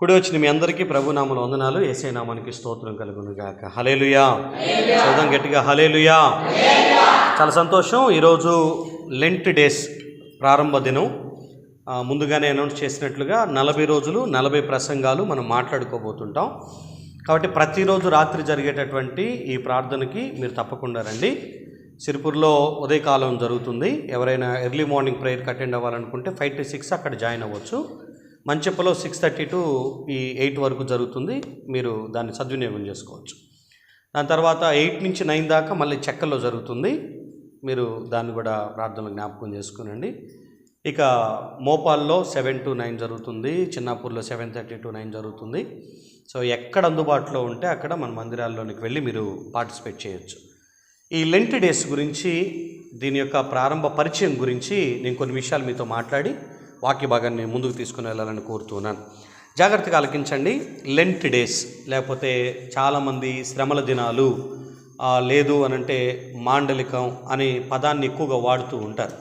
కుడి వచ్చిన మీ అందరికీ ప్రభునామల వందనాలు. ఏసై నామానికి స్తోత్రం కలుగును గాక హలేలుయా చదువు గట్టిగా. హలేలుయా చాలా సంతోషం. ఈరోజు లెంట్ డేస్ ప్రారంభ దినం. ముందుగానే అనౌన్స్ చేసినట్లుగా నలభై రోజులు నలభై ప్రసంగాలు మనం మాట్లాడుకోబోతుంటాం. కాబట్టి ప్రతిరోజు రాత్రి జరిగేటటువంటి ఈ ప్రార్థనకి మీరు తప్పకుండా రండి. సిరిపూర్లో ఉదయకాలం జరుగుతుంది. ఎవరైనా ఎర్లీ మార్నింగ్ ప్రేయర్కి అటెండ్ అవ్వాలనుకుంటే ఫైవ్ టు సిక్స్ అక్కడ జాయిన్ అవ్వచ్చు. మంచెప్పలో సిక్స్ థర్టీ టు ఈ ఎయిట్ వరకు జరుగుతుంది. మీరు దాన్ని సద్వినియోగం చేసుకోవచ్చు. దాని తర్వాత ఎయిట్ నుంచి నైన్ దాకా మళ్ళీ చెక్కల్లో జరుగుతుంది. మీరు దాన్ని కూడా ప్రార్థనలు జ్ఞాపకం చేసుకునండి. ఇక మోపాల్లో సెవెన్ టు నైన్ జరుగుతుంది. చిన్నాపూర్లో సెవెన్ థర్టీ టు నైన్ జరుగుతుంది. సో ఎక్కడ అందుబాటులో ఉంటే అక్కడ మన మందిరాల్లోనికి వెళ్ళి మీరు పార్టిసిపేట్ చేయొచ్చు. ఈ లెంట్ డేస్ గురించి దీని యొక్క ప్రారంభ పరిచయం గురించి నేను కొన్ని విషయాలు మీతో మాట్లాడి వాక్య భాగాన్ని ముందుకు తీసుకుని వెళ్ళాలని కోరుతున్నాను. జాగ్రత్తగా ఆలకించండి. లెంట్ డేస్ లేకపోతే చాలామంది శ్రమల దినాలు లేదు అనంటే మాండలికం అనే పదాన్ని ఎక్కువగా వాడుతూ ఉంటారు.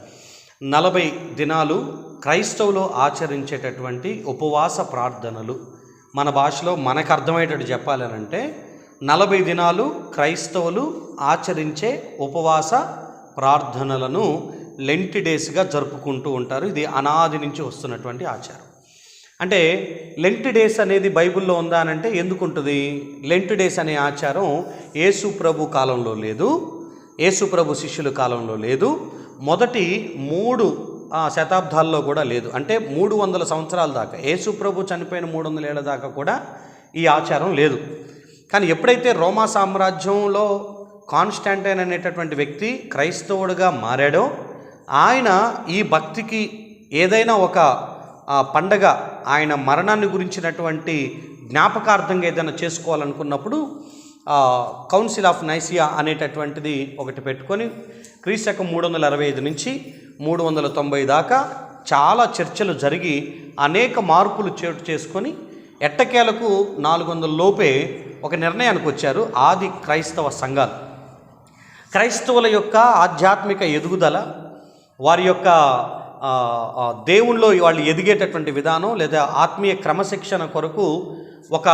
నలభై దినాలు క్రైస్తవులో ఆచరించేటటువంటి ఉపవాస ప్రార్థనలు. మన భాషలో మనకు అర్థమయ్యేటట్టు చెప్పాలనంటే నలభై దినాలు క్రైస్తవులు ఆచరించే ఉపవాస ప్రార్థనలను లెంట్ డేస్గా జరుపుకుంటూ ఉంటారు. ఇది అనాది నుంచి వస్తున్నటువంటి ఆచారం. అంటే లెంట్ డేస్ అనేది బైబిల్లో ఉందా అని అంటే ఎందుకు ఉంటుంది లెంట్ డేస్ అనే ఆచారం యేసు ప్రభు కాలంలో లేదు. యేసు ప్రభు శిష్యుల కాలంలో లేదు. మొదటి మూడు శతాబ్దాల్లో కూడా లేదు. అంటే మూడు వందల సంవత్సరాల దాకా యేసు ప్రభు చనిపోయిన మూడు వందల ఏళ్ళ దాకా కూడా ఈ ఆచారం లేదు. కానీ ఎప్పుడైతే రోమా సామ్రాజ్యంలో కాన్స్టాంటైన్ అనేటటువంటి వ్యక్తి క్రైస్తవుడిగా మారాడో ఆయన ఈ భక్తికి ఏదైనా ఒక పండగ ఆయన మరణాన్ని గురించినటువంటి జ్ఞాపకార్థంగా ఏదైనా చేసుకోవాలనుకున్నప్పుడు కౌన్సిల్ ఆఫ్ నైసియా అనేటటువంటిది ఒకటి పెట్టుకొని క్రీశకం మూడు వందల అరవై ఐదు నుంచి మూడు వందల తొంభై దాకా చాలా చర్చలు జరిగి అనేక మార్పులు చోటు చేసుకొని ఎట్టకేలకు నాలుగు వందల లోపే ఒక నిర్ణయానికి వచ్చారు ఆది క్రైస్తవ సంఘాలు. క్రైస్తవుల యొక్క ఆధ్యాత్మిక ఎదుగుదల వారి యొక్క దేవుణ్ణిలో వాళ్ళు ఎదిగేటటువంటి విధానం లేదా ఆత్మీయ క్రమశిక్షణ కొరకు ఒక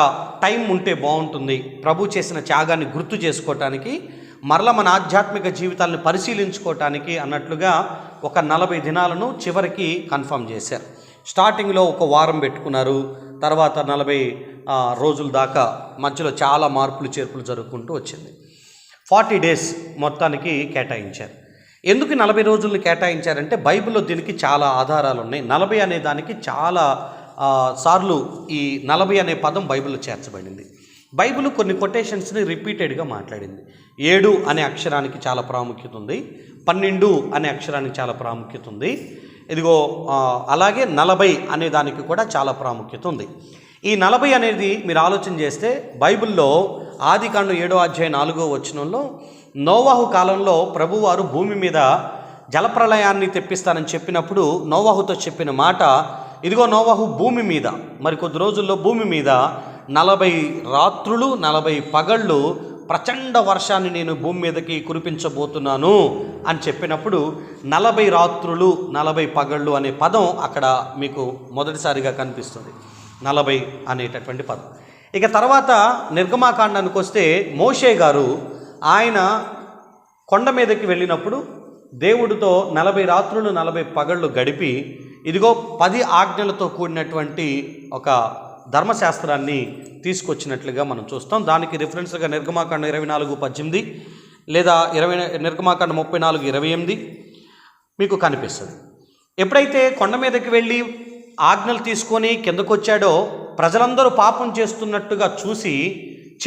టైం ఉంటే బాగుంటుంది. ప్రభు చేసిన త్యాగాన్ని గుర్తు చేసుకోవటానికి మరల మన ఆధ్యాత్మిక జీవితాలను పరిశీలించుకోవటానికి అన్నట్లుగా ఒక నలభై దినాలను చివరికి కన్ఫర్మ్ చేశారు. స్టార్టింగ్లో ఒక వారం పెట్టుకున్నారు. తర్వాత నలభై రోజుల దాకా మధ్యలో చాలా మార్పులు చేర్పులు జరుగుకుంటూ వచ్చింది. ఫార్టీ డేస్ మొత్తానికి కేటాయించారు. ఎందుకు నలభై రోజులను కేటాయించారంటే బైబిల్లో దీనికి చాలా ఆధారాలు ఉన్నాయి నలభై అనే దానికి చాలా సార్లు ఈ నలభై అనే పదం బైబిల్లో చేర్చబడింది. బైబిల్ కొన్ని కొటేషన్స్ని రిపీటెడ్గా మాట్లాడింది. ఏడు అనే అక్షరానికి చాలా ప్రాముఖ్యత ఉంది. పన్నెండు అనే అక్షరానికి చాలా ప్రాముఖ్యత ఉంది. ఇదిగో అలాగే నలభై అనే దానికి కూడా చాలా ప్రాముఖ్యత ఉంది. ఈ నలభై అనేది మీరు ఆలోచన చేస్తే బైబిల్లో ఆదికాండం ఏడో అధ్యాయ నాలుగో వచనంలో నోవాహు కాలంలో ప్రభువారు భూమి మీద జలప్రలయాన్ని తెప్పిస్తానని చెప్పినప్పుడు నోవాహుతో చెప్పిన మాట ఇదిగో నోవాహు భూమి మీద మరి కొద్ది రోజుల్లో భూమి మీద నలభై రాత్రులు నలభై పగళ్ళు ప్రచండ వర్షాన్ని నేను భూమి మీదకి కురిపించబోతున్నాను అని చెప్పినప్పుడు నలభై రాత్రులు నలభై పగళ్ళు అనే పదం అక్కడ మీకు మొదటిసారిగా కనిపిస్తుంది. నలభై అనేటటువంటి పదం. ఇక తర్వాత నిర్గమాకాండానికి వస్తే మోషే గారు ఆయన కొండ మీదకి వెళ్ళినప్పుడు దేవుడితో నలభై రాత్రులు నలభై పగళ్ళు గడిపి ఇదిగో పది ఆజ్ఞలతో కూడినటువంటి ఒక ధర్మశాస్త్రాన్ని తీసుకొచ్చినట్లుగా మనం చూస్తాం. దానికి రిఫరెన్స్గా నిర్గమాకాండ ఇరవై నాలుగు పద్దెనిమిది లేదా ఇరవై నిర్గమాకాండ ముప్పై నాలుగు ఇరవై ఎనిమిది మీకు కనిపిస్తుంది. ఎప్పుడైతే కొండ మీదకి వెళ్ళి ఆజ్ఞలు తీసుకొని కిందకొచ్చాడో ప్రజలందరూ పాపం చేస్తున్నట్టుగా చూసి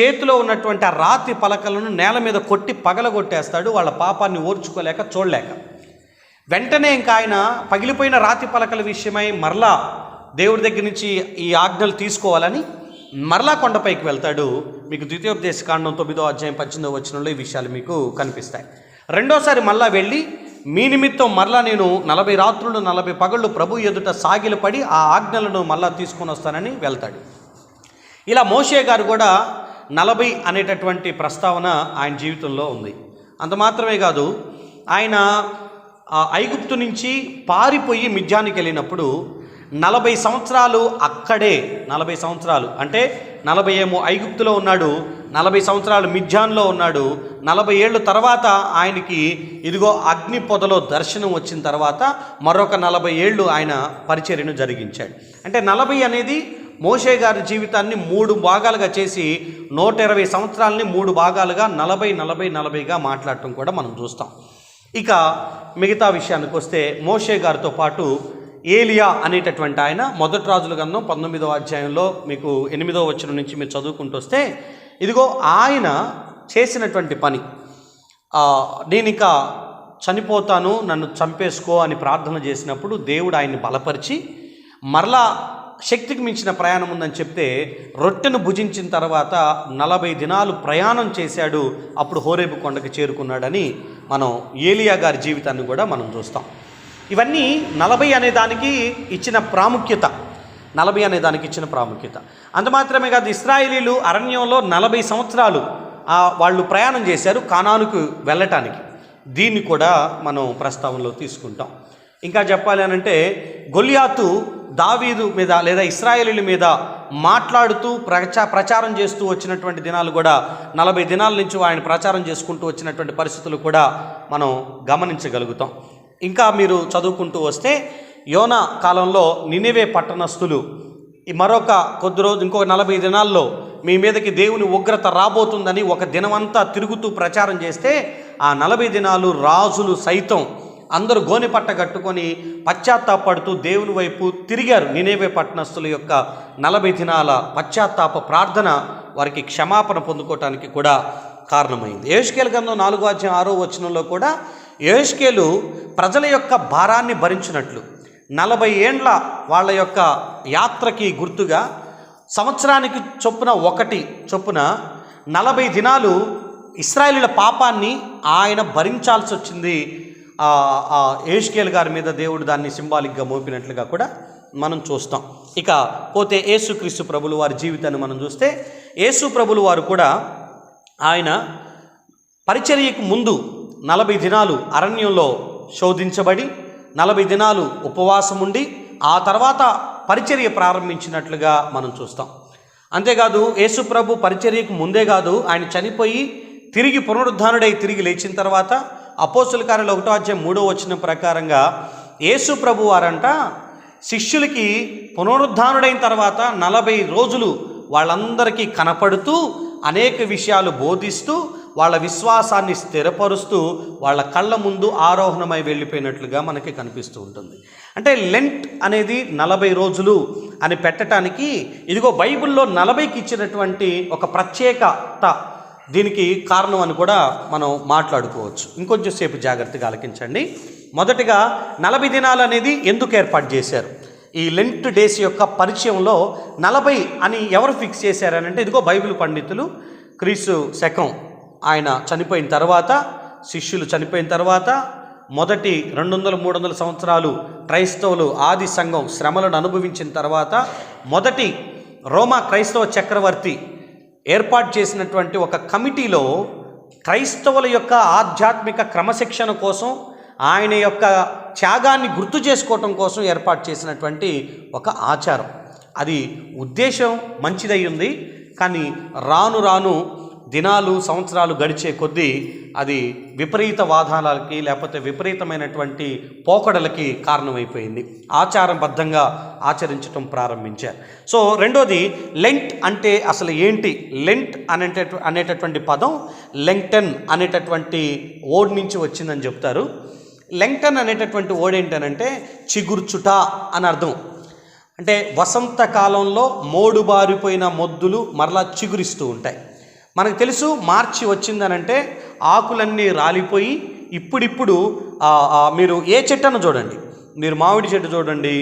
చేతిలో ఉన్నటువంటి ఆ రాతి పలకలను నేల మీద కొట్టి పగలగొట్టేస్తాడు వాళ్ళ పాపాన్ని ఓర్చుకోలేక చూడలేక. వెంటనే ఇంకా ఆయన పగిలిపోయిన రాతి పలకల విషయమై మరలా దేవుడి దగ్గర నుంచి ఈ ఆజ్ఞలు తీసుకోవాలని మరలా కొండపైకి వెళ్తాడు. మీకు ద్వితీయోపదేశ కాండం తొమ్మిదో అధ్యాయం పద్దెనిమిదో వచ్చినలో ఈ విషయాలు మీకు కనిపిస్తాయి. రెండోసారి మళ్ళా వెళ్ళి మీ నిమిత్తం మరలా నేను నలభై రాత్రులు నలభై పగళ్ళు ప్రభు ఎదుట సాగిలపడి ఆ ఆజ్ఞలను మళ్ళా తీసుకొని వస్తానని వెళ్తాడు. ఇలా మోషే గారు కూడా నలభై అనేటటువంటి ప్రస్తావన ఆయన జీవితంలో ఉంది. అంత మాత్రమే కాదు ఆయన ఐగుప్తు నుంచి పారిపోయి మిథ్యానికి వెళ్ళినప్పుడు నలభై సంవత్సరాలు అక్కడే నలభై సంవత్సరాలు అంటే నలభై ఏమో ఐగుప్తులో ఉన్నాడు నలభై సంవత్సరాలు మిథ్యాన్లో ఉన్నాడు నలభై ఏళ్ళు తర్వాత ఆయనకి ఇదిగో అగ్ని పొదలో దర్శనం వచ్చిన తర్వాత మరొక నలభై ఏళ్ళు ఆయన పరిచర్యను జరిగించాడు. అంటే నలభై అనేది మోషే గారి జీవితాన్ని మూడు భాగాలుగా చేసి నూట ఇరవై సంవత్సరాలని మూడు భాగాలుగా నలభై నలభై నలభైగా మాట్లాడటం కూడా మనం చూస్తాం. ఇక మిగతా విషయానికి వస్తే మోషే గారితో పాటు ఏలియా అనేటటువంటి ఆయన మొదటి రాజుల గంధం పంతొమ్మిదవ అధ్యాయంలో మీకు ఎనిమిదవ వచ్చిన నుంచి మీరు చదువుకుంటూ వస్తే ఇదిగో ఆయన చేసినటువంటి పని. నేను ఇక చనిపోతాను నన్ను చంపేసుకో అని ప్రార్థన చేసినప్పుడు దేవుడు ఆయన్ని బలపరిచి మరలా శక్తికి మించిన ప్రయాణం ఉందని చెప్తే రొట్టెను భుజించిన తర్వాత నలభై దినాలు ప్రయాణం చేశాడు అప్పుడు హోరేబు కొండకి చేరుకున్నాడని మనం ఏలియా గారి జీవితాన్ని కూడా మనం చూస్తాం. ఇవన్నీ నలభై అనే దానికి ఇచ్చిన ప్రాముఖ్యత. నలభై అనే దానికి ఇచ్చిన ప్రాముఖ్యత. అంత మాత్రమే కాదు ఇస్రాయేలీలు అరణ్యంలో నలభై సంవత్సరాలు వాళ్ళు ప్రయాణం చేశారు కానానుకు వెళ్ళటానికి. దీన్ని కూడా మనం ప్రస్తావనలో తీసుకుంటాం. ఇంకా చెప్పాలి అని అంటే గొలియాతు దావీదు మీద లేదా ఇస్రాయేలీల మీద మాట్లాడుతూ ప్రచా ప్రచారం చేస్తూ వచ్చినటువంటి దినాలు కూడా నలభై దినాల నుంచి ఆయన ప్రచారం చేసుకుంటూ వచ్చినటువంటి పరిస్థితులు కూడా మనం గమనించగలుగుతాం. ఇంకా మీరు చదువుకుంటూ వస్తే యోనా కాలంలో నినివే పట్టణస్థులు. ఈ మరొక కొద్ది రోజు ఇంకొక నలభై దినాల్లో మీ మీదకి దేవుని ఉగ్రత రాబోతుందని ఒక దినమంతా తిరుగుతూ ప్రచారం చేస్తే ఆ నలభై దినాలు రాజులు సైతం అందరూ గోని పట్ట కట్టుకొని పశ్చాత్తాపడుతూ దేవుని వైపు తిరిగారు. నినేవే పట్టణస్థుల యొక్క నలభై దినాల పశ్చాత్తాప ప్రార్థన వారికి క్షమాపణ పొందుకోవటానికి కూడా కారణమైంది. ఏష్కేల్ గంధం నాలుగో అధ్యాయం ఆరో వచనంలో కూడా ఏష్కేలు ప్రజల యొక్క భారాన్ని భరించినట్లు నలభై ఏండ్ల వాళ్ళ యొక్క యాత్రకి గుర్తుగా సంవత్సరానికి చొప్పున ఒకటి చొప్పున నలభై దినాలు ఇస్రాయేలీల పాపాన్ని ఆయన భరించాల్సి వచ్చింది ఆ, ఏష్కేల్ గారి మీద దేవుడు దాన్ని సింబాలిక్గా మోపినట్లుగా కూడా మనం చూస్తాం. ఇక పోతే యేసుక్రీస్తు ప్రభులు వారి జీవితాన్ని మనం చూస్తే యేసు ప్రభులు వారు కూడా ఆయన పరిచర్యకు ముందు నలభై దినాలు అరణ్యంలో శోధించబడి నలభై దినాలు ఉపవాసం ఉండి ఆ తర్వాత పరిచర్య ప్రారంభించినట్లుగా మనం చూస్తాం. అంతేకాదు యేసుప్రభు పరిచర్యకు ముందే కాదు ఆయన చనిపోయి తిరిగి పునరుద్ధానుడై తిరిగి లేచిన తర్వాత అపోస్తుల కార్యాలు ఒకటో అధ్యాయం మూడో వచ్చిన ప్రకారంగా యేసు ప్రభు వారంట శిష్యులకి పునరుద్ధానుడైన తర్వాత నలభై రోజులు వాళ్ళందరికీ కనపడుతూ అనేక విషయాలు బోధిస్తూ వాళ్ళ విశ్వాసాన్ని స్థిరపరుస్తూ వాళ్ళ కళ్ళ ముందు ఆరోహణమై వెళ్ళిపోయినట్లుగా మనకి కనిపిస్తూ ఉంటుంది. అంటే లెంట్ అనేది నలభై రోజులు అని పెట్టడానికి ఇదిగో బైబిల్లో నలభైకి ఇచ్చినటువంటి ఒక ప్రత్యేకత దీనికి కారణం అని కూడా మనం మాట్లాడుకోవచ్చు. ఇంకొంచెం సేపు జాగ్రత్తగా ఆలకించండి. మొదటిగా నలభై దినాలు అనేది ఎందుకు ఏర్పాటు చేశారు? ఈ లెంట్ డేస్ యొక్క పరిచయంలో నలభై అని ఎవరు ఫిక్స్ చేశారనంటే ఇదిగో బైబిల్ పండితులు క్రీస్తు శకం. ఆయన చనిపోయిన తర్వాత శిష్యులు చనిపోయిన తర్వాత మొదటి రెండు వందల మూడు వందల సంవత్సరాలు క్రైస్తవులు ఆది సంఘం శ్రమలను అనుభవించిన తర్వాత మొదటి రోమా క్రైస్తవ చక్రవర్తి ఏర్పాటు చేసినటువంటి ఒక కమిటీలో క్రైస్తవుల యొక్క ఆధ్యాత్మిక క్రమశిక్షణ కోసం ఆయన యొక్క త్యాగాన్ని గుర్తు చేసుకోవటం కోసం ఏర్పాటు చేసినటువంటి ఒక ఆచారం. అది ఉద్దేశం మంచిదై ఉంది కానీ రాను రాను దినాలు సంవత్సరాలు గడిచే కొద్దీ అది విపరీత వాదాలకి లేకపోతే విపరీతమైనటువంటి పోకడలకి కారణమైపోయింది. ఆచారబద్ధంగా ఆచరించటం ప్రారంభించారు. సో రెండోది లెంట్ అంటే అసలు ఏంటి? లెంట్ అనేట అనేటటువంటి పదం లెంగ్టన్ అనేటటువంటి ఓడ్ నుంచి వచ్చిందని చెప్తారు. లెంగ్టన్ అనేటటువంటి ఓడ్ ఏంటనంటే చిగుర్చుట అని అర్థం. అంటే వసంతకాలంలో మోడుబారిపోయిన మొద్దులు మరలా చిగురిస్తూ ఉంటాయి. మనకు తెలుసు మార్చి వచ్చిందనంటే ఆకులన్నీ రాలిపోయి ఇప్పుడిప్పుడు మీరు ఏ చెట్టును చూడండి. మీరు మామిడి చెట్టు చూడండి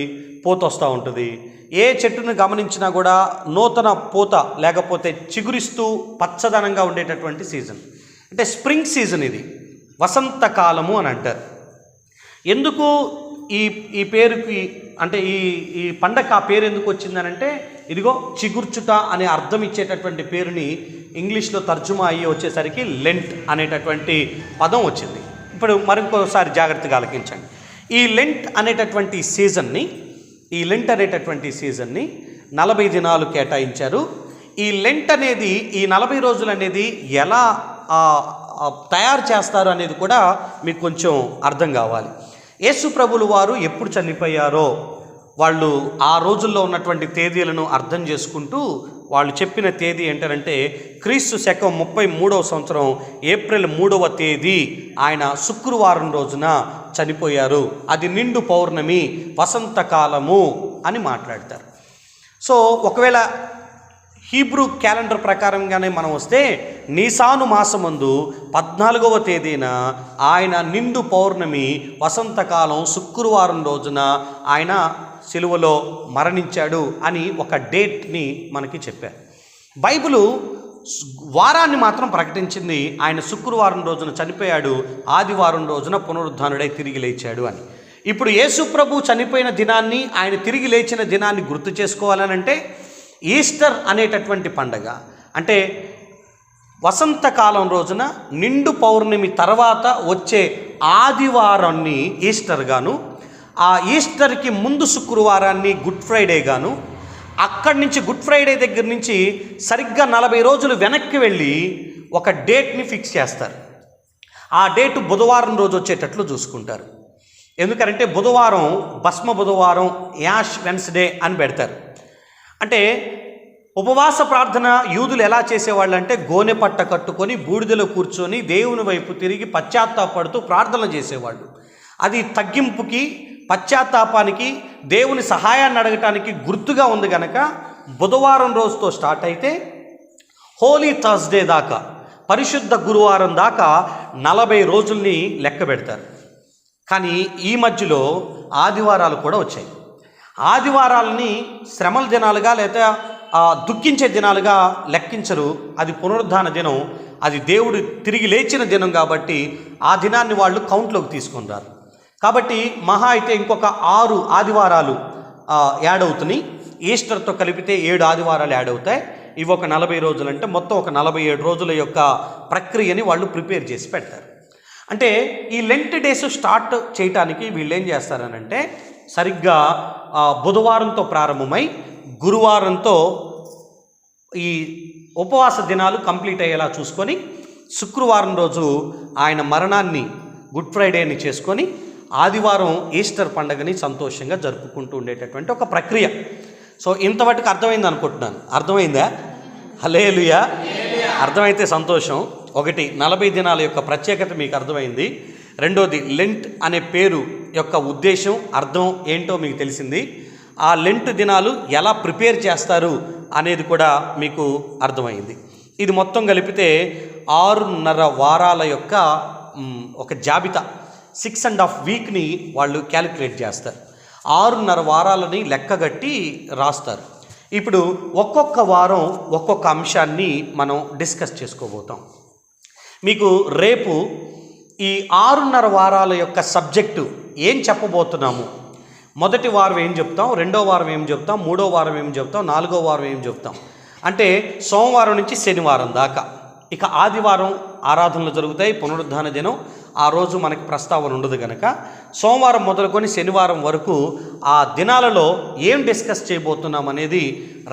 పూత వస్తూ ఉంటుంది. ఏ చెట్టును గమనించినా కూడా నూతన పూత లేకపోతే చిగురిస్తూ పచ్చదనంగా ఉండేటటువంటి సీజన్. అంటే స్ప్రింగ్ సీజన్ ఇది. వసంతకాలము అని అంటారు. ఎందుకు ఈ ఈ పేరుకి అంటే ఈ ఈ పండగ ఆ పేరు ఎందుకు వచ్చిందనంటే ఇదిగో చిగుర్చుట అనే అర్థం ఇచ్చేటటువంటి పేరుని ఇంగ్లీష్లో తర్జుమా అయ్యి వచ్చేసరికి లెంట్ అనేటటువంటి పదం వచ్చింది. ఇప్పుడు మరింకోసారి జాగ్రత్తగా ఆలకించండి. ఈ లెంట్ అనేటటువంటి సీజన్ని ఈ లెంట్ అనేటటువంటి సీజన్ని నలభై దినాలు కేటాయించారు. ఈ లెంట్ అనేది ఈ నలభై రోజులు అనేది ఎలా తయారు చేస్తారు అనేది కూడా మీకు కొంచెం అర్థం కావాలి. యేసు ప్రభులు వారు ఎప్పుడు చనిపోయారో వాళ్ళు ఆ రోజుల్లో ఉన్నటువంటి తేదీలను అర్థం చేసుకుంటూ వాళ్ళు చెప్పిన తేదీ ఏంటంటే క్రీస్తు శకం ముప్పై మూడవ సంవత్సరం ఏప్రిల్ మూడవ తేదీ ఆయన శుక్రవారం రోజున చనిపోయారు. అది నిండు పౌర్ణమి వసంతకాలము అని మాట్లాడతారు. సో ఒకవేళ హీబ్రూ క్యాలెండర్ ప్రకారంగానే మనం వస్తే నీసాను మాసమందు పద్నాలుగవ తేదీన ఆయన నిండు పౌర్ణమి వసంతకాలం శుక్రవారం రోజున ఆయన సిలువలో మరణించాడు అని ఒక డేట్ని మనకి చెప్పారు. బైబిలు వారాన్ని మాత్రం ప్రకటించింది ఆయన శుక్రవారం రోజున చనిపోయాడు ఆదివారం రోజున పునరుద్ధానుడై తిరిగి లేచాడు అని. ఇప్పుడు యేసుప్రభు చనిపోయిన దినాన్ని ఆయన తిరిగి లేచిన దినాన్ని గుర్తు చేసుకోవాలనంటే ఈస్టర్ అనేటటువంటి పండగ. అంటే వసంతకాలం రోజున నిండు పౌర్ణమి తర్వాత వచ్చే ఆదివారాన్ని ఈస్టర్గాను ఆ ఈస్టర్కి ముందు శుక్రవారాన్ని గుడ్ ఫ్రైడే గాను అక్కడి నుంచి గుడ్ ఫ్రైడే దగ్గర నుంచి సరిగ్గా నలభై రోజులు వెనక్కి వెళ్ళి ఒక డేట్ని ఫిక్స్ చేస్తారు. ఆ డేటు బుధవారం రోజు వచ్చేటట్లు చూసుకుంటారు. ఎందుకంటే బుధవారం భస్మ బుధవారం యాష్ వెన్స్డే అని పెడతారు. అంటే ఉపవాస ప్రార్థన యూదులు ఎలా చేసేవాళ్ళు అంటే గోనె పట్ట కట్టుకొని బూడిదలో కూర్చొని దేవుని వైపు తిరిగి పశ్చాత్తాపడుతూ ప్రార్థన చేసేవాళ్ళు. అది తగ్గింపుకి పశ్చాత్తాపానికి దేవుని సహాయాన్ని అడగటానికి గుర్తుగా ఉంది కనుక బుధవారం రోజుతో స్టార్ట్ అయితే హోలీ థర్స్డే దాకా పరిశుద్ధ గురువారం దాకా నలభై రోజుల్ని లెక్క పెడతారు. కానీ ఈ మధ్యలో ఆదివారాలు కూడా వచ్చాయి. ఆదివారాలని శ్రమల దినాలుగా లేదా దుఃఖించే దినాలుగా లెక్కించరు. అది పునరుద్ధాన దినం. అది దేవుడు తిరిగి లేచిన దినం కాబట్టి ఆ దినాన్ని వాళ్ళు కౌంట్లోకి తీసుకున్నారు కాబట్టి మహా అయితే ఇంకొక ఆరు ఆదివారాలు యాడ్ అవుతున్నాయి. ఈస్టర్తో కలిపితే ఏడు ఆదివారాలు యాడ్ అవుతాయి. ఇవి ఒక నలభై రోజులు అంటే మొత్తం ఒక నలభై ఏడు రోజుల యొక్క ప్రక్రియని వాళ్ళు ప్రిపేర్ చేసి పెడతారు. అంటే ఈ లెంట్ డేస్ స్టార్ట్ చేయటానికి వీళ్ళు ఏం చేస్తారనంటే సరిగ్గా బుధవారంతో ప్రారంభమై గురువారంతో ఈ ఉపవాస దినాలు కంప్లీట్ అయ్యేలా చూసుకొని శుక్రవారం రోజు ఆయన మరణాన్ని గుడ్ ఫ్రైడేని చేసుకొని ఆదివారం ఈస్టర్ పండగని సంతోషంగా జరుపుకుంటూ ఉండేటటువంటి ఒక ప్రక్రియ. సో ఇంతవరకు అర్థమైంది అనుకుంటున్నాను. అర్థమైందా? హలేలుయా అర్థమైతే సంతోషం. ఒకటి నలభై దినాల యొక్క ప్రత్యేకత మీకు అర్థమైంది. రెండోది లెంట్ అనే పేరు యొక్క ఉద్దేశం అర్థం ఏంటో మీకు తెలిసింది. ఆ లెంట్ దినాలు ఎలా ప్రిపేర్ చేస్తారు అనేది కూడా మీకు అర్థమైంది. ఇది మొత్తం కలిపితే ఆరున్నర వారాల యొక్క ఒక జాబితా. సిక్స్ అండ్ హాఫ్ వీక్ని వాళ్ళు క్యాలిక్యులేట్ చేస్తారు. ఆరున్నర వారాలని లెక్కగట్టి రాస్తారు. ఇప్పుడు ఒక్కొక్క వారం ఒక్కొక్క అంశాన్ని మనం డిస్కస్ చేసుకోబోతాం. మీకు రేపు ఈ ఆరున్నర వారాల యొక్క సబ్జెక్టు ఏం చెప్పబోతున్నాము? మొదటి వారం ఏం చెప్తాం? రెండో వారం ఏం చెప్తాం? మూడో వారం ఏం చెప్తాం? నాలుగో వారం ఏం చెప్తాం? అంటే సోమవారం నుంచి శనివారం దాకా. ఇక ఆదివారం ఆరాధనలు జరుగుతాయి పునరుద్ధాన దినం ఆ రోజు మనకి ప్రస్తావన ఉండదు కనుక సోమవారం మొదలుకొని శనివారం వరకు ఆ దినాలలో ఏం డిస్కస్ చేయబోతున్నాం అనేది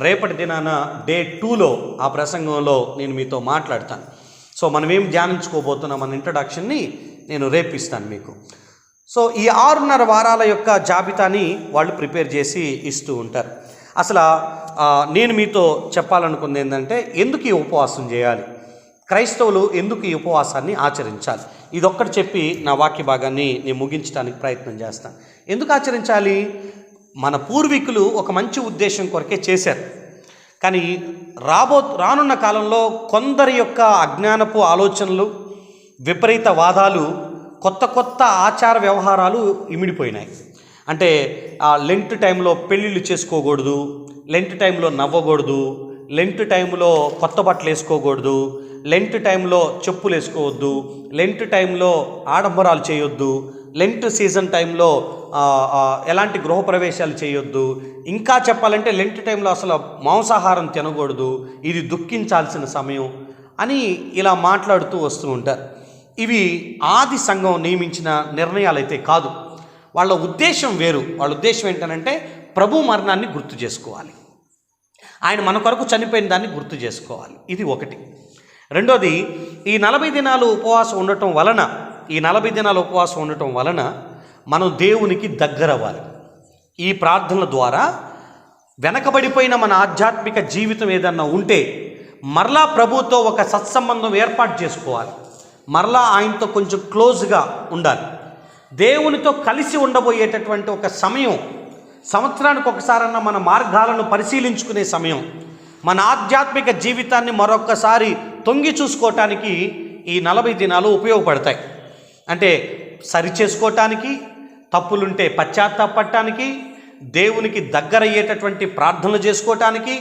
రేపటి దినాన డే టూలో ఆ ప్రసంగంలో నేను మీతో మాట్లాడతాను. సో మనం ఏం ధ్యానించుకోబోతున్నాం అన్న ఇంట్రడక్షన్ని నేను రేపిస్తాను మీకు. సో ఈ ఆరున్నర వారాల యొక్క జాబితాని వాళ్ళు ప్రిపేర్ చేసి ఇస్తూ ఉంటారు. అసలు నేను మీతో చెప్పాలనుకుంది ఏంటంటే ఎందుకు ఈ ఉపవాసం చేయాలి? క్రైస్తవులు ఎందుకు ఈ ఉపవాసాన్ని ఆచరించాలి? ఇదొక్కటి చెప్పి నా వాక్య భాగాన్ని నేను ముగించడానికి ప్రయత్నం చేస్తాను ఎందుకు ఆచరించాలి? మన పూర్వీకులు ఒక మంచి ఉద్దేశం కొరకే చేశారు. కానీ రాబో రానున్న కాలంలో కొందరి యొక్క అజ్ఞానపు ఆలోచనలు విపరీత వాదాలు కొత్త కొత్త ఆచార వ్యవహారాలు ఇమిడిపోయినాయి. అంటే ఆ లెంట్ టైంలో పెళ్ళిళ్ళు చేసుకోకూడదు లెంట్ టైంలో నవ్వకూడదు లెంట్ టైంలో కొత్త బట్టలు వేసుకోకూడదు లెంట్ టైంలో చెప్పులు వేసుకోవద్దు లెంట్ టైంలో ఆడంబరాలు చేయొద్దు లెంట్ సీజన్ టైంలో ఎలాంటి గృహప్రవేశాలు చేయొద్దు. ఇంకా చెప్పాలంటే లెంట్ టైంలో అసలు మాంసాహారం తినకూడదు ఇది దుఃఖించాల్సిన సమయం అని ఇలా మాట్లాడుతూ వస్తూ ఉంటారు. ఇవి ఆది సంఘం నియమించిన నిర్ణయాలు అయితే కాదు. వాళ్ళ ఉద్దేశం వేరు. వాళ్ళ ఉద్దేశం ఏంటనంటే ప్రభు మరణాన్ని గుర్తు చేసుకోవాలి. ఆయన మన కొరకు చనిపోయిన దాన్ని గుర్తు చేసుకోవాలి. ఇది ఒకటి. రెండోది ఈ నలభై దినాలు ఉపవాసం ఉండటం వలన ఈ నలభై దినాలు ఉపవాసం ఉండటం వలన మనం దేవునికి దగ్గరవ్వాలి. ఈ ప్రార్థనల ద్వారా వెనకబడిపోయిన మన ఆధ్యాత్మిక జీవితం ఏదన్నా ఉంటే మరలా ప్రభుతో ఒక సత్సంబంధం ఏర్పాటు చేసుకోవాలి. మరలా ఆయనతో కొంచెం క్లోజ్గా ఉండాలి. దేవునితో కలిసి ఉండబోయేటటువంటి ఒక సమయం సంవత్సరానికి ఒకసారన్నా మన మార్గాలను పరిశీలించుకునే సమయం మన ఆధ్యాత్మిక జీవితాన్ని మరొక్కసారి తొంగి చూసుకోవటానికి ఈ నలభై దినాలు ఉపయోగపడతాయి. అంటే సరి చేసుకోవటానికి తప్పులుంటే పశ్చాత్తాపడటానికి దేవునికి దగ్గరయ్యేటటువంటి ప్రార్థనలు చేసుకోవటానికి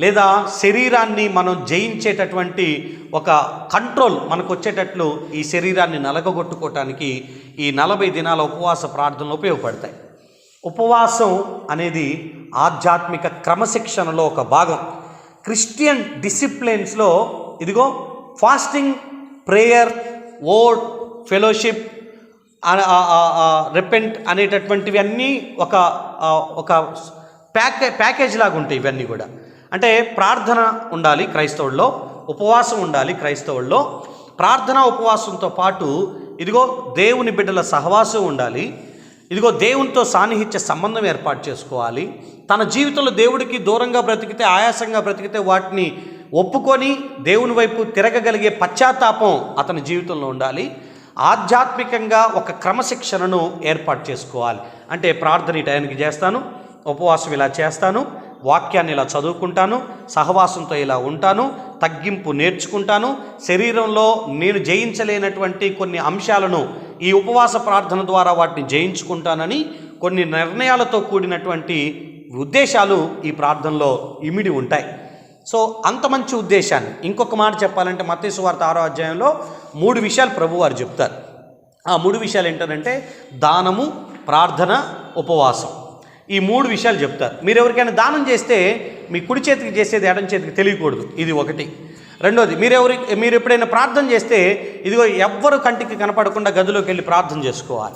లేదా శరీరాన్ని మనం జయించేటటువంటి ఒక కంట్రోల్ మనకు వచ్చేటట్లు ఈ శరీరాన్ని నలగగొట్టుకోవటానికి ఈ నలభై దినాల ఉపవాస ప్రార్థనలు ఉపయోగపడతాయి. ఉపవాసం అనేది ఆధ్యాత్మిక క్రమశిక్షణలో ఒక భాగం. క్రిస్టియన్ డిసిప్లిన్స్లో ఇదిగో fasting prayer word fellowship repent అనేటటువంటివి అన్నీ ఒక ఒక ప్యాకే ప్యాకేజ్ లాగా ఉంటాయి ఇవన్నీ కూడా. అంటే ప్రార్థన ఉండాలి క్రైస్తవుల్లో ఉపవాసం ఉండాలి క్రైస్తవుల్లో. ప్రార్థన ఉపవాసంతో పాటు ఇదిగో దేవుని బిడ్డల సహవాసం ఉండాలి. ఇదిగో దేవునితో సాన్నిహిత్య సంబంధం ఏర్పాటు చేసుకోవాలి. తన జీవితంలో దేవుడికి దూరంగా బ్రతికితే ఆయాసంగా బ్రతికితే వాటిని ఒప్పుకొని దేవుని వైపు తిరగగలిగే పశ్చాత్తాపం అతని జీవితంలో ఉండాలి. ఆధ్యాత్మికంగా ఒక క్రమశిక్షణను ఏర్పాటు చేసుకోవాలి. అంటే ప్రార్థన ఈ చేస్తాను ఉపవాసం ఇలా చేస్తాను వాక్యాన్ని ఇలా చదువుకుంటాను సహవాసంతో ఇలా ఉంటాను తగ్గింపు నేర్చుకుంటాను. శరీరంలో నేను జయించలేనటువంటి కొన్ని అంశాలను ఈ ఉపవాస ప్రార్థన ద్వారా వాటిని జయించుకుంటానని కొన్ని నిర్ణయాలతో కూడినటువంటి ఉద్దేశాలు ఈ ప్రార్థనలో ఇమిడి ఉంటాయి. సో అంత మంచి ఉద్దేశాన్ని. ఇంకొక మాట చెప్పాలంటే మత్తేసు వార్త ఆరో అధ్యాయంలో మూడు విషయాలు ప్రభువారు చెప్తారు. ఆ మూడు విషయాలు ఏంటంటే దానము ప్రార్థన ఉపవాసం. ఈ మూడు విషయాలు చెప్తారు. మీరు ఎవరికైనా దానం చేస్తే మీ కుడి చేతికి చేసేది ఎడం చేతికి తెలియకూడదు. ఇది ఒకటి. రెండోది మీరు ఎవరి మీరు ఎప్పుడైనా ప్రార్థన చేస్తే ఇదిగో ఎవ్వరు కంటికి కనపడకుండా గదిలోకి వెళ్ళి ప్రార్థన చేసుకోవాలి.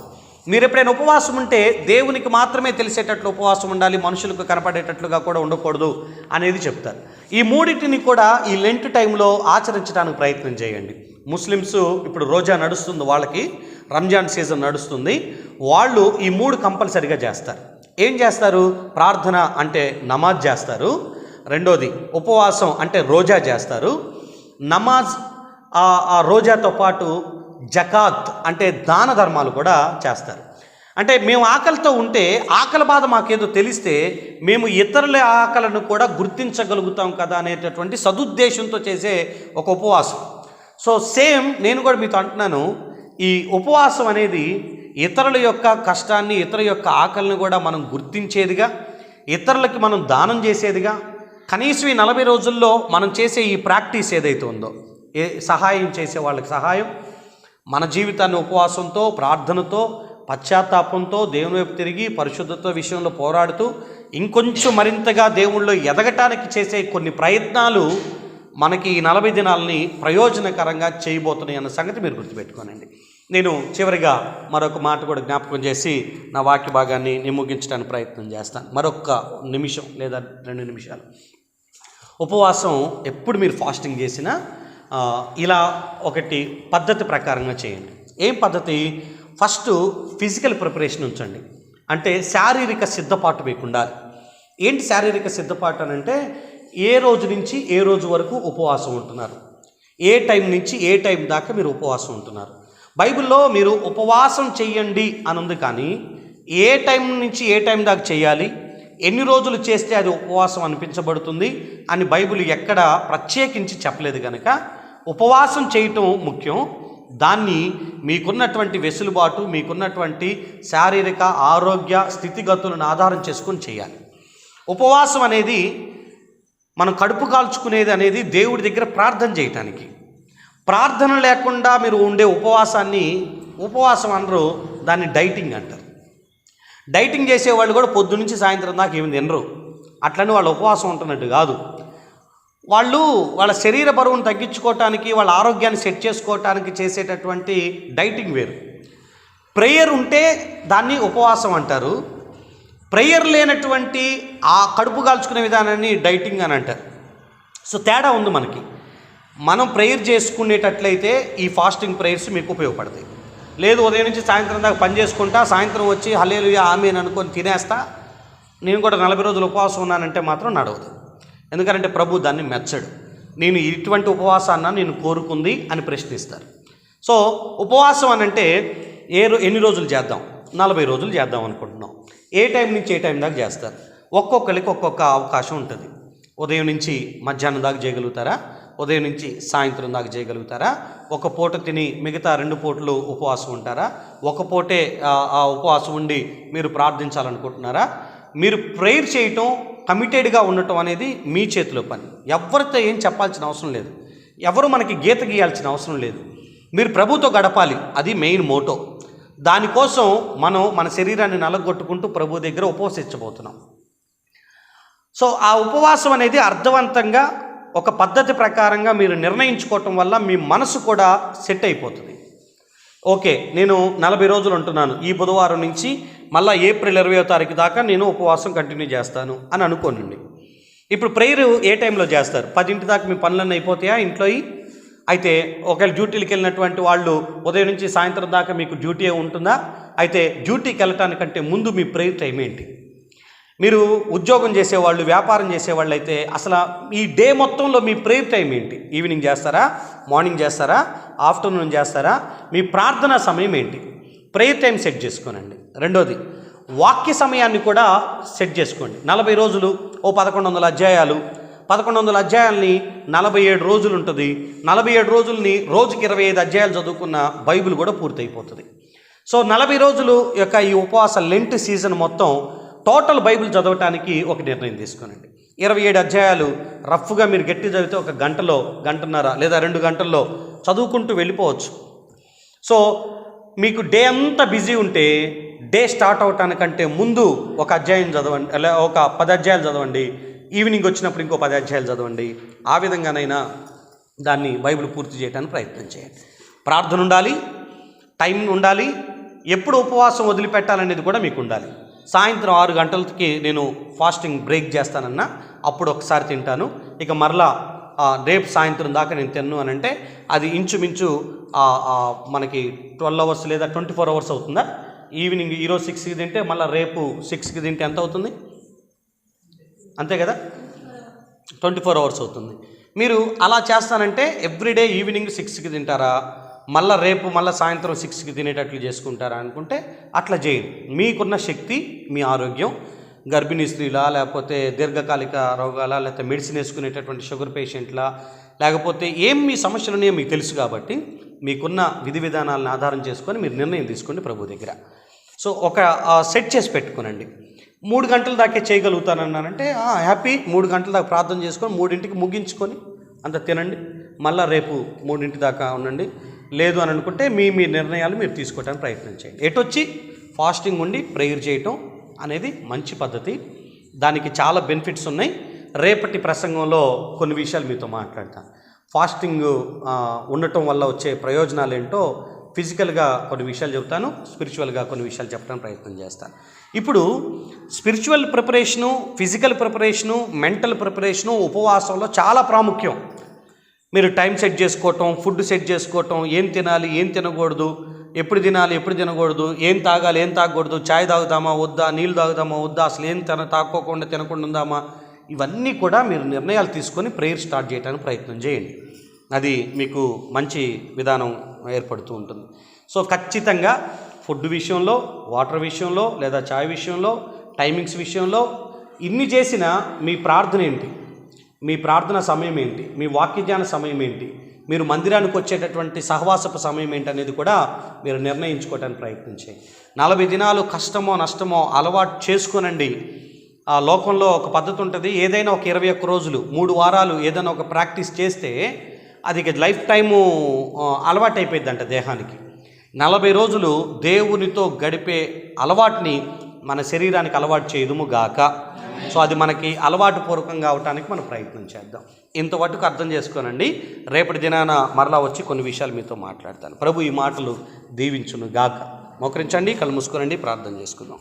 మీరు ఎప్పుడైనా ఉపవాసం ఉంటే దేవునికి మాత్రమే తెలిసేటట్లు ఉపవాసం ఉండాలి మనుషులకు కనపడేటట్లుగా కూడా ఉండకూడదు అనేది చెప్తారు. ఈ మూడింటిని కూడా ఈ లెంట్ టైంలో ఆచరించడానికి ప్రయత్నం చేయండి. ముస్లిమ్స్ ఇప్పుడు రోజా నడుస్తుంది వాళ్ళకి రంజాన్ సీజన్ నడుస్తుంది. వాళ్ళు ఈ మూడు కంపల్సరిగా చేస్తారు. ఏం చేస్తారు? ప్రార్థన అంటే నమాజ్ చేస్తారు. రెండోది ఉపవాసం అంటే రోజా చేస్తారు. నమాజ్ ఆ ఆ రోజాతో పాటు జకాత్ అంటే దాన ధర్మాలు కూడా చేస్తారు. అంటే మేము ఆకలితో ఉంటే ఆకలి బాధ మాకేదో తెలిస్తే మేము ఇతరుల ఆకలను కూడా గుర్తించగలుగుతాం కదా అనేటటువంటి సదుద్దేశంతో చేసే ఒక ఉపవాసం. సో సేమ్ నేను కూడా మీతో అంటున్నాను ఈ ఉపవాసం అనేది ఇతరుల యొక్క కష్టాన్ని ఇతరుల యొక్క ఆకలిని కూడా మనం గుర్తించేదిగా ఇతరులకి మనం దానం చేసేదిగా కనీసం ఈ నలభై రోజుల్లో మనం చేసే ఈ ప్రాక్టీస్ ఏదైతే ఉందో ఏ సహాయం చేసే వాళ్ళకి సహాయం మన జీవితాన్ని ఉపవాసంతో ప్రార్థనతో పశ్చాత్తాపంతో దేవుని వైపు తిరిగి పరిశుద్ధత విషయంలో పోరాడుతూ ఇంకొంచెం మరింతగా దేవుళ్ళు ఎదగటానికి చేసే కొన్ని ప్రయత్నాలు మనకి ఈ నలభై దినాలని ప్రయోజనకరంగా చేయబోతున్నాయి అన్న సంగతి మీరు గుర్తుపెట్టుకోనండి. నేను చివరిగా మరొక మాట కూడా జ్ఞాపకం చేసి నా వాక్య భాగాన్ని నిమ్మగించడానికి ప్రయత్నం చేస్తాను. మరొక నిమిషం లేదా రెండు నిమిషాలు. ఉపవాసం ఎప్పుడు మీరు ఫాస్టింగ్ చేసినా ఇలా ఒకటి పద్ధతి ప్రకారంగా చేయండి. ఏం పద్ధతి? ఫస్ట్ ఫిజికల్ ప్రిపరేషన్ ఉంచండి. అంటే శారీరక సిద్ధపాటు మీకు ఉండాలి ఏంటి శారీరక సిద్ధపాటు అని అంటే ఏ రోజు నుంచి ఏ రోజు వరకు ఉపవాసం ఉంటున్నారు? ఏ టైం నుంచి ఏ టైం దాకా మీరు ఉపవాసం ఉంటున్నారు? బైబిల్లో మీరు ఉపవాసం చెయ్యండి అని ఉంది కానీ ఏ టైం నుంచి ఏ టైం దాకా చేయాలి? ఎన్ని రోజులు చేస్తే అది ఉపవాసం అనిపించబడుతుంది? అని బైబిల్ ఎక్కడ ప్రత్యేకించి చెప్పలేదు కనుక ఉపవాసం చేయటం ముఖ్యం. దాన్ని మీకున్నటువంటి వెసులుబాటు మీకున్నటువంటి శారీరక ఆరోగ్య స్థితిగతులను ఆధారం చేసుకొని చేయాలి. ఉపవాసం అనేది మనం కడుపు కాల్చుకునేది అనేది దేవుడి దగ్గర ప్రార్థన చేయటానికి. ప్రార్థన లేకుండా మీరు ఉండే ఉపవాసాన్ని ఉపవాసం అనరు దాన్ని డైటింగ్ అంటారు. డైటింగ్ చేసేవాళ్ళు కూడా పొద్దు నుంచి సాయంత్రం దాకా ఏమి తినరు. అట్లని వాళ్ళు ఉపవాసం ఉంటున్నట్టు కాదు. వాళ్ళు వాళ్ళ శరీర బరువును తగ్గించుకోవటానికి వాళ్ళ ఆరోగ్యాన్ని సెట్ చేసుకోవటానికి చేసేటటువంటి డైటింగ్ వేరు. ప్రేయర్ ఉంటే దాన్ని ఉపవాసం అంటారు. ప్రేయర్ లేనటువంటి ఆ కడుపు కాల్చుకునే విధానాన్ని డైటింగ్ అని అంటారు. సో తేడా ఉంది మనకి. మనం ప్రేయర్ చేసుకునేటట్లయితే ఈ ఫాస్టింగ్ ప్రేయర్స్ మీకు ఉపయోగపడతాయి. లేదు ఉదయం నుంచి సాయంత్రం దాకా పని చేసుకుంటా సాయంత్రం వచ్చి హలేలు ఆమె అనుకొని తినేస్తా నేను కూడా నలభై రోజులు ఉపవాసం ఉన్నానంటే మాత్రం నడవదు. ఎందుకంటే ప్రభు దాన్ని మెచ్చడు. నేను ఇటువంటి ఉపవాసాన్న నేను కోరుకుంది అని ప్రశ్నిస్తారు. సో ఉపవాసం అని అంటే ఏ రో- ఎన్ని రోజులు చేద్దాం? నలభై రోజులు చేద్దాం అనుకుంటున్నాం. ఏ టైం నుంచి ఏ టైం దాకా చేస్తారు? ఒక్కొక్కరికి ఒక్కొక్క అవకాశం ఉంటుంది. ఉదయం నుంచి మధ్యాహ్నం దాకా చేయగలుగుతారా? ఉదయం నుంచి సాయంత్రం దాకా చేయగలుగుతారా? ఒక పూట తిని మిగతా రెండు పూటలు ఉపవాసం ఉంటారా? ఒక పూటే ఆ ఉపవాసం ఉండి మీరు ప్రార్థించాలనుకుంటున్నారా? మీరు ప్రేయర్ చేయటం కమిటెడ్గా ఉండటం అనేది మీ చేతిలో పని. ఎవరితో ఏం చెప్పాల్సిన అవసరం లేదు. ఎవరు మనకి గీత గీయాల్సిన అవసరం లేదు. మీరు ప్రభుతో గడపాలి. అది మెయిన్ మోటో. దానికోసం మనం మన శరీరాన్ని నలగొట్టుకుంటూ ప్రభు దగ్గర ఉపవసించబోతున్నాం. సో ఆ ఉపవాసం అనేది అర్థవంతంగా ఒక పద్ధతి ప్రకారంగా మీరు నిర్ణయించుకోవటం వల్ల మీ మనసు కూడా సెట్ అయిపోతుంది. ఓకే నేను నలభై రోజులు ఉంటున్నాను ఈ బుధవారం నుంచి మళ్ళీ ఏప్రిల్ ఇరవయో తారీఖు దాకా నేను ఉపవాసం కంటిన్యూ చేస్తాను అని అనుకోనండి. ఇప్పుడు ప్రేయర్ ఏ టైంలో చేస్తారు? పదింటి దాకా మీ పనులన్నీ అయిపోతాయా ఇంట్లో అయితే ఒకవేళ డ్యూటీలకు వెళ్ళినటువంటి వాళ్ళు ఉదయం నుంచి సాయంత్రం దాకా మీకు డ్యూటీ ఉంటుందా? అయితే డ్యూటీకి వెళ్ళటానికంటే ముందు మీ ప్రేయర్ టైం ఏంటి? మీరు ఉద్యోగం చేసేవాళ్ళు వ్యాపారం చేసేవాళ్ళు అయితే అసలు ఈ డే మొత్తంలో మీ ప్రేయర్ టైం ఏంటి? ఈవినింగ్ చేస్తారా? మార్నింగ్ చేస్తారా? ఆఫ్టర్నూన్ చేస్తారా? మీ ప్రార్థనా సమయం ఏంటి? ప్రేయర్ టైం సెట్ చేసుకోనండి. రెండోది వాక్య సమయాన్ని కూడా సెట్ చేసుకోండి. నలభై రోజులు ఓ పదకొండు వందల అధ్యాయాలు. పదకొండు వందల అధ్యాయాల్ని నలభై ఏడు రోజులు ఉంటుంది. నలభై ఏడు రోజుల్ని రోజుకి ఇరవై ఐదు అధ్యాయాలు చదువుకున్న బైబిల్ కూడా పూర్తయిపోతుంది. సో నలభై రోజులు యొక్క ఈ ఉపవాస లెంట్ సీజన్ మొత్తం టోటల్ బైబిల్ చదవటానికి ఒక నిర్ణయం తీసుకోనండి. ఇరవై ఏడు అధ్యాయాలు రఫ్గా మీరు గట్టి చదివితే ఒక గంటలో గంటన్నర లేదా రెండు గంటల్లో చదువుకుంటూ వెళ్ళిపోవచ్చు. సో మీకు డే అంతా బిజీ ఉంటే డే స్టార్ట్ అవటానికంటే ముందు ఒక అధ్యాయం చదవండి ఒక పది అధ్యాయాలు చదవండి ఈవినింగ్ వచ్చినప్పుడు ఇంకో పది అధ్యాయాలు చదవండి. ఆ విధంగానైనా దాన్ని బైబిల్ పూర్తి చేయడానికి ప్రయత్నం చేయండి. ప్రార్థన ఉండాలి టైం ఉండాలి ఎప్పుడు ఉపవాసం వదిలిపెట్టాలనేది కూడా మీకు ఉండాలి. సాయంత్రం ఆరు గంటలకి నేను ఫాస్టింగ్ బ్రేక్ చేస్తానన్నా అప్పుడు ఒకసారి తింటాను. ఇక మరలా రేపు సాయంత్రం దాకా నేను తిన్ను అని అంటే అది ఇంచుమించు మనకి ట్వెల్వ్ అవర్స్ లేదా ట్వంటీ ఫోర్ అవర్స్ అవుతుందా? ఈవినింగ్ ఈరోజు సిక్స్కి తింటే మళ్ళీ రేపు సిక్స్కి తింటే ఎంత అవుతుంది? అంతే కదా? ట్వంటీ ఫోర్ అవర్స్ అవుతుంది. మీరు అలా చేస్తానంటే ఎవ్రీడే ఈవినింగ్ సిక్స్కి తింటారా? మళ్ళీ రేపు మళ్ళీ సాయంత్రం సిక్స్కి తినేటట్లు చేసుకుంటారా అనుకుంటే అట్లా చేయండి మీకున్న శక్తి మీ ఆరోగ్యం గర్భిణీ స్త్రీలా లేకపోతే దీర్ఘకాలిక రోగాల లేకపోతే మెడిసిన్ వేసుకునేటటువంటి షుగర్ పేషెంట్లా లేకపోతే ఏం మీ సమస్యలు ఉన్నాయో మీకు తెలుసు కాబట్టి మీకున్న విధి విధానాలను ఆధారం చేసుకొని మీరు నిర్ణయం తీసుకోండి ప్రభు దగ్గర. సో ఒక సెట్ చేసి పెట్టుకోనండి. మూడు గంటల దాకే చేయగలుగుతానన్నానంటే హ్యాపీ. మూడు గంటల దాకా ప్రార్థన చేసుకొని మూడింటికి ముగించుకొని అంత తినండి. మళ్ళీ రేపు మూడింటి దాకా ఉండండి. లేదు అని అనుకుంటే మీ మీ నిర్ణయాలు మీరు తీసుకోవడానికి ప్రయత్నం చేయండి. ఎటొచ్చి ఫాస్టింగ్ ఉండి ప్రేయర్ చేయటం అనేది మంచి పద్ధతి. దానికి చాలా బెనిఫిట్స్ ఉన్నాయి. రేపటి ప్రసంగంలో కొన్ని విషయాలు మీతో మాట్లాడతాను. ఫాస్టింగ్ ఉండటం వల్ల వచ్చే ప్రయోజనాలు ఏంటో ఫిజికల్గా కొన్ని విషయాలు చెప్తాను స్పిరిచువల్గా కొన్ని విషయాలు చెప్పడానికి ప్రయత్నం చేస్తాను. ఇప్పుడు spiritual preparation physical preparation mental preparation ఉపవాసంలో చాలా ప్రాముఖ్యం. మీరు టైం సెట్ చేసుకోవటం ఫుడ్ సెట్ చేసుకోవటం ఏం తినాలి ఏం తినకూడదు ఎప్పుడు తినాలి ఎప్పుడు తినకూడదు ఏం తాగాలి ఏం తాగకూడదు చాయ్ తాగుదామా వద్దా నీళ్ళు తాగుదామా వద్దా అసలు ఏం తిన తాక్కోకుండా తినకుండా ఉందామా? ఇవన్నీ కూడా మీరు నిర్ణయాలు తీసుకొని ప్రేయర్ స్టార్ట్ చేయడానికి ప్రయత్నం చేయండి. అది మీకు మంచి విధానం ఏర్పడుతూ ఉంటుంది. సో ఖచ్చితంగా ఫుడ్ విషయంలో వాటర్ విషయంలో లేదా చాయ్ విషయంలో టైమింగ్స్ విషయంలో ఇన్ని చేసిన మీ ప్రార్థన ఏంటి? మీ ప్రార్థన సమయం ఏంటి? మీ వాక్యజ్ఞాన సమయం ఏంటి? మీరు మందిరానికి వచ్చేటటువంటి సహవాసపు సమయం ఏంటి అనేది కూడా మీరు నిర్ణయించుకోవడానికి ప్రయత్నం నలభై దినాలు కష్టమో నష్టమో అలవాటు చేసుకోనండి. ఆ లోకంలో ఒక పద్ధతి ఉంటుంది. ఏదైనా ఒక ఇరవై ఒక్క రోజులు మూడు వారాలు ఏదైనా ఒక ప్రాక్టీస్ చేస్తే అది లైఫ్ టైము అలవాటైపోయిందంట దేహానికి. నలభై రోజులు దేవునితో గడిపే అలవాటుని మన శరీరానికి అలవాటు చేయదుము గాక. సో అది మనకి అలవాటు పూర్వకంగా అవటానికి మనం ప్రయత్నం చేద్దాం. ఇంతవరకు అర్థం చేసుకోనండి. రేపటి దినాన మరలా వచ్చి కొన్ని విషయాలు మీతో మాట్లాడతాను. ప్రభు ఈ మాటలు దీవించును గాక. మోకరించండి కళ్ళు మూసుకోనండి ప్రార్థన చేసుకుందాం.